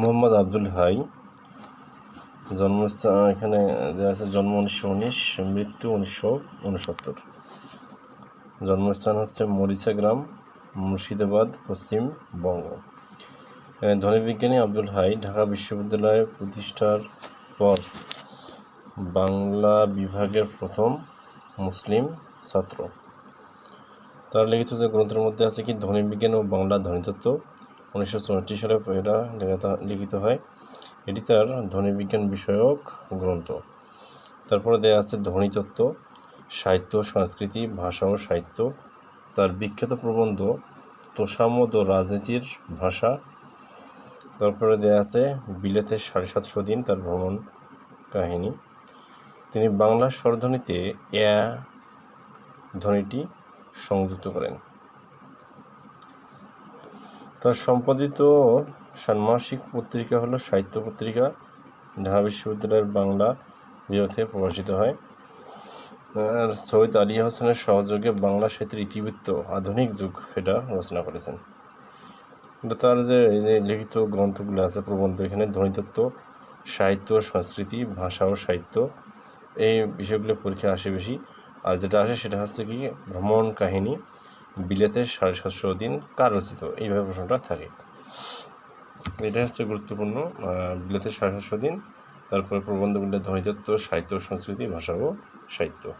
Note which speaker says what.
Speaker 1: Mohammad Abdul high. জন্মস্থান এখানে দেওয়া আছে জন্ম উনিশশো উনিশ, মৃত্যু উনিশশো উনসত্তর। জন্মস্থান হচ্ছে মরিচা গ্রাম, মুর্শিদাবাদ পশ্চিমবঙ্গ এখানে ধনী বিজ্ঞানী আব্দুল হাই ঢাকা বিশ্ববিদ্যালয় প্রতিষ্ঠার পর বাংলা বিভাগের প্রথম মুসলিম ছাত্র। তার লিখিত যে গ্রন্থের মধ্যে আছে কি ধ্বনি বিজ্ঞান ও বাংলা ধ্বনিতত্ত্ব উনিশশো চৌষট্টি সালে এটা লিখিত হয়। এটি তার ধ্বনি বিজ্ঞান বিষয়ক গ্রন্থ। তারপরে দেয়া আছে ধ্বনিতত্ত্ব, সাহিত্য, সংস্কৃতি, ভাষা ও সাহিত্য। তার বিখ্যাত প্রবন্ধ তোষামদ ও রাজনীতির ভাষা। তারপরে দেয়া আছে বিলেতের সাড়ে সাতশো দিন তার ভ্রমণ কাহিনী। তিনি বাংলা স্বরধ্বনিতে এ ধ্বনিটি সংযুক্ত করেন। তার সম্পাদিত ষান্মাসিক পত্রিকা হলো সাহিত্য পত্রিকা, ঢাকা বিশ্ববিদ্যালয়ের বাংলা বিভাগ থেকে প্রকাশিত হয়। আর সৈয়দ আলী হাসানের সহযোগে বাংলা সাহিত্যের ইতিবৃত্ত আধুনিক যুগ এটা রচনা করেছেন। তার যে এই যে লিখিত গ্রন্থগুলো আছে প্রবন্ধ, এখানে ধ্বনিতত্ত্ব, সাহিত্য, সংস্কৃতি, ভাষা ও সাহিত্য, এই বিষয়গুলো পরীক্ষা আসে বেশি। আর যেটা আসে সেটা হচ্ছে কি ভ্রমণ কাহিনী। বিলেতের সাড়ে সাতশো দিন কার রচিত এইভাবে প্রশ্নটা থাকে। এটা হচ্ছে গুরুত্বপূর্ণ। বিলেতে সাড়ে সাতশো দিন, তারপরে প্রবন্ধগুলো ধ্বনিতত্ত্ব সাহিত্য, সংস্কৃতি, ভাষা ও সাহিত্য।